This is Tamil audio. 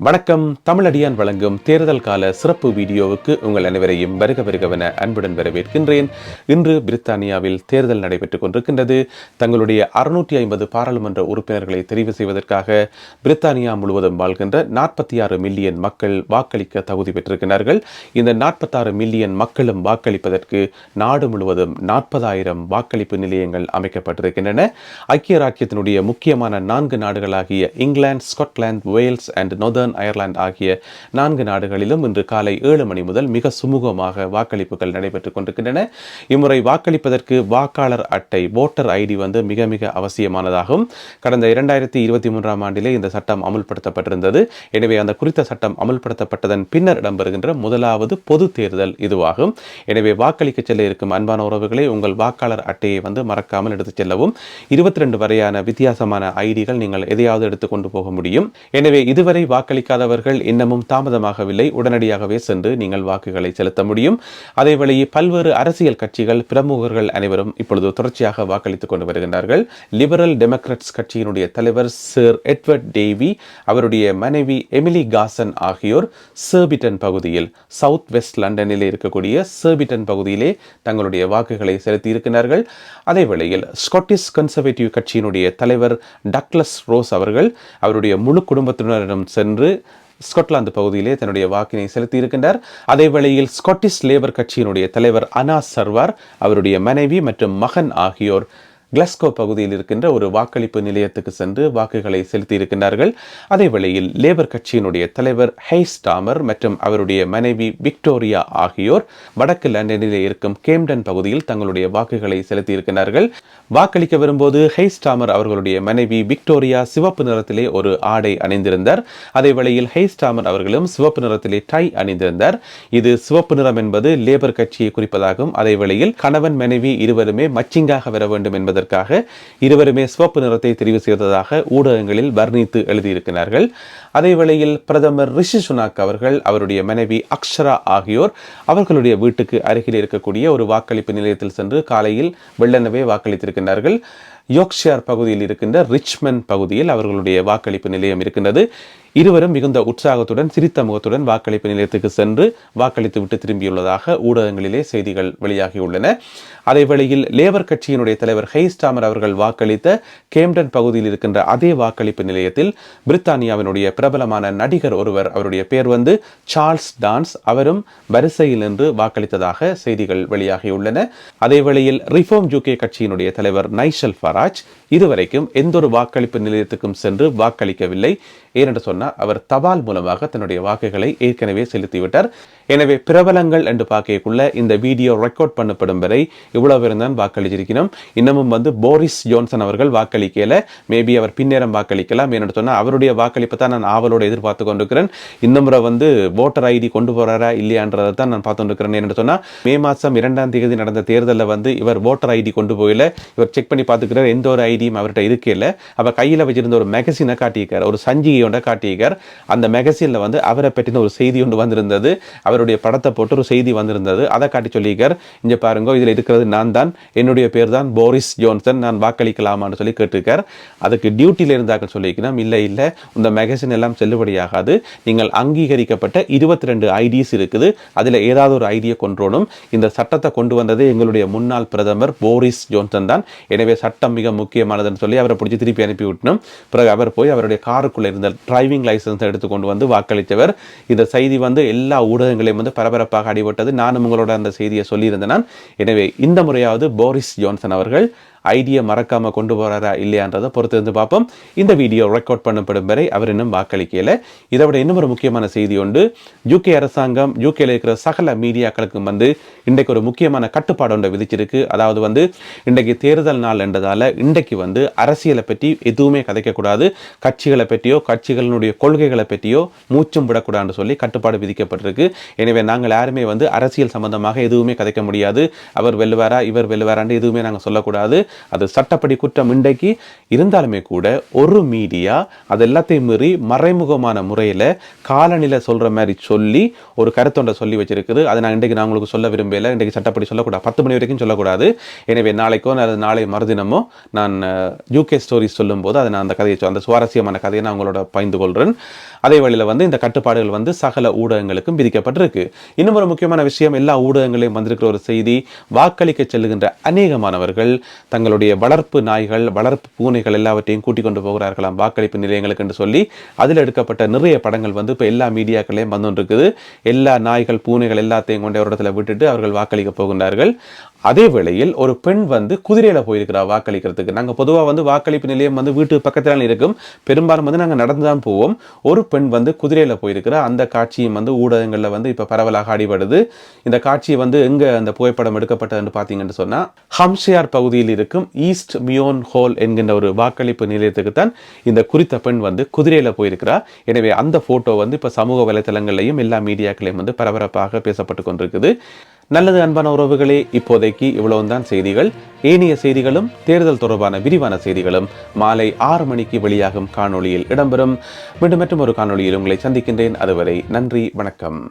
வணக்கம். தமிழடியான் வழங்கும் தேர்தல் கால சிறப்பு வீடியோவுக்கு உங்கள் அனைவரையும் வருக வருகவென அன்புடன் வரவேற்கின்றேன். இன்று பிரித்தானியாவில் தேர்தல் நடைபெற்றுக் கொண்டிருக்கின்றது. தங்களுடைய அறுநூற்றி ஐம்பது பாராளுமன்ற உறுப்பினர்களை தெரிவு செய்வதற்காக பிரித்தானியா முழுவதும் வாழ்கின்ற நாற்பத்தி ஆறு மில்லியன் மக்கள் வாக்களிக்க தகுதி பெற்றிருக்கிறார்கள். இந்த நாற்பத்தாறு மில்லியன் மக்களும் வாக்களிப்பதற்கு நாடு முழுவதும் நாற்பதாயிரம் வாக்களிப்பு நிலையங்கள் அமைக்கப்பட்டிருக்கின்றன. ஐக்கிய ராஜ்யத்தினுடைய முக்கியமான நான்கு நாடுகளாகிய England Scotland Wales and northern Ireland ஆகிய நான்கு நாடுகளிலும் இன்று காலை ஏழு மணி முதல் மிக சுமூகமாக வாக்களிப்புகள் நடைபெற்றுக் கொண்டிருக்கின்றன. இம்முறை வாக்களிப்பதற்கு வாக்காளர் அட்டை ஓட்டர் ஐடி வந்து மிக மிக அவசியமானதாகும். கடந்த இரண்டாயிரத்தி இருபத்தி மூன்றாம் ஆண்டிலே இந்த சட்டம் அமுல்படுத்தப்பட்டிருந்தது. எனவே அந்த குறித்த சட்டம் அமுல்படுத்தப்பட்டதன் பின்னர் இடம்பெறுகின்ற முதலாவது பொது தேர்தல் இதுவாகும். எனவே வாக்களிக்க செல்ல இருக்கும் அன்பான உறவுகளே உங்கள் வாக்காளர் அட்டையை வந்து மறக்காமல் எடுத்துச் செல்லவும். இருபத்தி ரெண்டு வரையான வித்தியாசமான ஐடிகள் நீங்கள் எதையாவது எடுத்துக்கொண்டு போக முடியும். எனவே இதுவரை வாக்களி வாக்களிக்காதவர்கள் இன்னமும் தாமதமாகவில்லை. உடனடியாகவே சென்று நீங்கள் வாக்குகளை செலுத்த முடியும். அதேவேளையே பல்வேறு அரசியல் கட்சிகள் பிரமுகர்கள் அனைவரும் இப்பொழுது தொடர்ச்சியாக வாக்களித்துக் கொண்டு வருகின்றார்கள். லிபரல் டெமோக்ராட்ஸ் கட்சியினுடைய தலைவர் சர் எட்வர்ட் டேவி அவருடைய மனைவி எமிலி காசன் ஆகியோர் சர்பிட்டன் பகுதியில் சவுத் வெஸ்ட் லண்டனில் இருக்கக்கூடிய சர்பிட்டன் பகுதியிலே தங்களுடைய வாக்குகளை செலுத்தி இருக்கிறார்கள் அதே வேளையில் ஸ்காட்டிஷ் கன்சர்வேட்டிவ் கட்சியினுடைய தலைவர் டக்ளஸ் ரோஸ் அவர்கள் அவருடைய முழு குடும்பத்தினரிடம் சென்று ஸ்காட்லாந்து பகுதியிலே தன்னுடைய வாக்கினை செலுத்தி இருக்கின்றார் அதே வேளையில் ஸ்காட்டிஷ் லேபர் கட்சியினுடைய தலைவர் அனா சர்வார் அவருடைய மனைவி மற்றும் மகன் ஆகியோர் கிளஸ்கோ பகுதியில் இருக்கின்ற ஒரு வாக்களிப்பு நிலையத்துக்கு சென்று வாக்குகளை செலுத்தியிருக்கின்றார்கள். அதே வேளையில் லேபர் கட்சியினுடைய தலைவர் ஹெய்ஸ் டாமர் மற்றும் அவருடைய மனைவி விக்டோரியா ஆகியோர் வடக்கு லண்டனிலே இருக்கும் கேம்டன் பகுதியில் தங்களுடைய வாக்குகளை செலுத்தியிருக்கிறார்கள் வாக்களிக்க வரும்போது ஹெய்ஸ் டாமர் அவர்களுடைய மனைவி விக்டோரியா சிவப்பு நிறத்திலே ஒரு ஆடை அணிந்திருந்தார். அதே வேளையில் ஹெய்ஸ் டாமர் அவர்களும் சிவப்பு நிறத்திலே டை அணிந்திருந்தார். இது சிவப்பு நிறம் என்பது லேபர் கட்சியை குறிப்பதாகும். அதே வேளையில் கணவன் மனைவி இருவருமே மச்சிங்காக வர வேண்டும் என்பது என்பதற்காக இருவருமே சிவப்பு நிறத்தை தெரிவு செய்ததாக ஊடகங்களில் வர்ணித்து எழுதியிருக்கிறார்கள். அதே வேளையில் பிரதமர் ரிஷி சுனாக் அவர்கள் அவருடைய மனைவி அக்ஷரா ஆகியோர் அவர்களுடைய வீட்டுக்கு அருகில் இருக்கக்கூடிய ஒரு வாக்களிப்பு நிலையத்தில் சென்று காலையில் வெள்ளனவே வாக்களித்திருக்கிறார்கள். யோக்ஷியார் பகுதியில் இருக்கின்ற ரிச்மண்ட் பகுதியில் அவர்களுடைய வாக்களிப்பு நிலையம் இருக்கின்றது. இருவரும் மிகுந்த உற்சாகத்துடன் சிரித்த முகத்துடன் வாக்களிப்பு நிலையத்துக்கு சென்று வாக்களித்து விட்டு திரும்பியுள்ளதாக ஊடகங்களிலே செய்திகள் வெளியாகியுள்ளன. அதே வேளையில் லேபர் கட்சியினுடைய தலைவர் ஹெய்ஸ்டாமர் அவர்கள் வாக்களித்த கேம்டன் பகுதியில் இருக்கின்ற அதே வாக்களிப்பு நிலையத்தில் பிரித்தானியாவினுடைய பிரபலமான நடிகர் ஒருவர் அவருடைய பேர் வந்து சார்ல்ஸ் டான்ஸ். அவரும் வரிசையில் நின்று வாக்களித்ததாக செய்திகள் வெளியாகியுள்ளன. அதே வேளையில் ரிஃபார்ம் ஜூகே கட்சியினுடைய தலைவர் நைஷல் ஃபராஜ் இதுவரைக்கும் எந்த ஒரு வாக்களிப்பு நிலையத்துக்கும் சென்று வாக்களிக்கவில்லை. ஏனென்று சொன்னால் அவர் தபால் மூலமாக தன்னுடைய வாக்குகளை ஏற்கனவே செலுத்திவிட்டார். எனவே பிரபலங்கள் என்று பார்க்கக்குள்ள இந்த வீடியோ ரெக்கார்ட் பண்ணப்படும் வரை இவ்வளவு பேரும் தான் வாக்களிச்சிருக்கணும். இன்னமும் வந்து போரிஸ் ஜோன்சன் அவர்கள் வாக்களிக்கல. மேபி அவர் பின்னேரம் வாக்களிக்கலாம். என்னோட சொன்னால் அவருடைய வாக்களிப்பை தான் நான் ஆவலோடு எதிர்பார்த்து கொண்டிருக்கிறேன். இந்த முறை வந்து ஓட்டர் ஐடி கொண்டு போறாரா இல்லையான்றதை தான் நான் பார்த்து கொண்டிருக்கிறேன். என்று சொன்னால் மே மாதம் இரண்டாம் தேதி நடந்த தேர்தலில் வந்து இவர் ஓட்டர் ஐடி கொண்டு போயில இவர் செக் பண்ணி பார்த்துக்கிறார். எந்த ஒரு ஐடியும் அவர்கிட்ட இருக்கல அவர் கையில் வச்சிருந்த ஒரு மெகசினை காட்டியிருக்கார். ஒரு சஞ்சிகையோட காட்டியிருக்கார். அந்த மெகசினில் வந்து அவரை பற்றின ஒரு செய்தி ஒன்று வந்திருந்தது. அவர் அவருடைய படத்தை போட்டு ஒரு செய்தி வந்திருந்தது. அதை காட்டி சொல்லியிருக்கார் இங்கே பாருங்க இதில் இருக்கிறது நான் தான் என்னுடைய பேர் தான் போரிஸ் ஜோன்சன். நான் வாக்களிக்கலாமான்னு சொல்லி கேட்டிருக்கார். அதுக்கு டியூட்டியில் இருந்தாக்க சொல்லியிருக்கணும் இல்லை இல்லை. இந்த மேகசின் எல்லாம் செல்லுபடியாகாது. நீங்கள் அங்கீகரிக்கப்பட்ட இருபத்தி ரெண்டு ஐடிஸ் இருக்குது. அதில் ஏதாவது ஒரு ஐடியை கொன்றோனும் இந்த சட்டத்தை கொண்டு வந்தது எங்களுடைய முன்னாள் பிரதமர் போரிஸ் ஜோன்சன் தான். எனவே சட்டம் மிக முக்கியமானதுன்னு சொல்லி அவரை பிடிச்சி திருப்பி அனுப்பி விட்டணும் பிறகு அவர் போய் அவருடைய காருக்குள்ளே இருந்த டிரைவிங் லைசன்ஸை எடுத்து கொண்டு வந்து வாக்களித்தவர். இந்த செய்தி வந்து எல்லா ஊடகங்களையும் வந்து பரபரப்பாக அடிபட்டது. நானும் உங்களோட அந்த செய்தியை சொல்லியிருந்தேன் எனவே இந்த முறையாவது போரிஸ் ஜான்சன் அவர்கள் ஐடியை மறக்காமல் கொண்டு போகிறாரா இல்லையான்றதை பொறுத்து இருந்து பார்ப்போம். இந்த வீடியோ ரெக்கார்ட் பண்ணப்படும் வரை அவர் இன்னும் வாக்களிக்கல. இதை விட இன்னும் ஒரு முக்கியமான செய்தி உண்டு. யூகே அரசாங்கம் யூகேல இருக்கிற சகல மீடியாக்களுக்கும் வந்து இன்றைக்கு ஒரு முக்கியமான கட்டுப்பாடு ஒன்றை விதிச்சிருக்கு. அதாவது வந்து இன்றைக்கு தேர்தல் நாள் என்றதால இன்றைக்கு வந்து அரசியலை பற்றி எதுவுமே கதைக்கக்கூடாது. கட்சிகளை பற்றியோ கட்சிகளினுடைய கொள்கைகளை பற்றியோ மூச்சும் விடக்கூடாதுன்னு சொல்லி கட்டுப்பாடு விதிக்கப்பட்டிருக்கு. எனவே நாங்கள் யாருமே வந்து அரசியல் சம்பந்தமாக எதுவுமே கதைக்க முடியாது. அவர் வெல்லுவாரா இவர் வெல்லுவாரான்னு எதுவுமே நாங்கள் சொல்லக்கூடாது. அது சட்டப்படி குற்றம் இன்றைக்கு இருந்தாலுமே கூட ஒரு மீடியா அது எல்லாத்தையும் மீறி மறைமுகமான முறையில் காலநிலை சொல்கிற மாதிரி சொல்லி ஒரு கருத்தொண்டை சொல்லி வச்சிருக்குது. அதை நான் இன்றைக்கு நான் உங்களுக்கு சொல்ல விரும்பல. இன்றைக்கு சட்டப்படி சொல்லக்கூடாது. பத்து மணி வரைக்கும் சொல்லக்கூடாது. எனவே நாளைக்கோ அல்லது நாளை மறுதினமோ நான் யூகே ஸ்டோரிஸ் சொல்லும்போது அதை நான் அந்த கதையை சொ- அந்த சுவாரஸ்யமான கதையை நான் உங்களோட பகிர்ந்து கொள்கிறேன் அதே வழியில் வந்து இந்த கட்டுப்பாடுகள் வந்து சகல ஊடகங்களுக்கும் விதிக்கப்பட்டிருக்கு. இன்னும் ஒரு முக்கியமான விஷயம் எல்லா ஊடகங்களையும் வந்திருக்கிற ஒரு செய்தி வாக்களிக்க செல்லுகின்ற அநேகமானவர்கள் தங்களுடைய வளர்ப்பு நாய்கள் வளர்ப்பு பூனைகள் எல்லாவற்றையும் கூட்டிக் கொண்டு போகிறார்களாம் வாக்களிப்பு நிலையங்களுக்கு என்று சொல்லி. அதில் எடுக்கப்பட்ட நிறைய படங்கள் வந்து இப்போ எல்லா மீடியாக்களையும் வந்து இருக்குது எல்லா நாய்கள் பூனைகள் எல்லாத்தையும் கொண்டு ஒரு இடத்துல விட்டுட்டு அவர்கள் வாக்களிக்க போகின்றார்கள். அதே வேளையில் ஒரு பெண் வந்து குதிரையில் போயிருக்கிறா வாக்களிக்கிறதுக்கு. நாங்கள் பொதுவாக வந்து வாக்களிப்பு நிலையம் வந்து வீட்டு பக்கத்தில் இருக்கும். பெரும்பாலும் வந்து நாங்கள் நடந்து தான் போவோம். ஒரு பெண் வந்து குதிரையில் போயிருக்கிறா. அந்த காட்சியும் வந்து ஊடகங்களில் வந்து இப்போ பரவலாக அடிபடுது. இந்த காட்சியை வந்து எங்க அந்த புகைப்படம் எடுக்கப்பட்டதுன்னு பார்த்தீங்கன்னு சொன்னா ஹம்ஷியார் பகுதியில் இருக்கும் ஈஸ்ட் மியோன் ஹோல் என்கின்ற ஒரு வாக்களிப்பு நிலையத்துக்கு தான் இந்த குறித்த பெண் வந்து குதிரையில் போயிருக்கிறா. எனவே அந்த ஃபோட்டோ வந்து இப்போ சமூக வலைத்தளங்களையும் எல்லா மீடியாக்களையும் வந்து பரபரப்பாக பேசப்பட்டு கொண்டிருக்குது. நல்லது அன்பான உறவுகளே இப்போதைக்கு இவ்வளவுதான் செய்திகள். ஏனைய செய்திகளும் தேர்தல் தொடர்பான விரிவான செய்திகளும் மாலை ஆறு மணிக்கு வெளியாகும் காணொளியில் இடம்பெறும். மீண்டும் மற்றும் ஒரு காணொளியில் உங்களை சந்திக்கின்றேன். அதுவரை நன்றி வணக்கம்.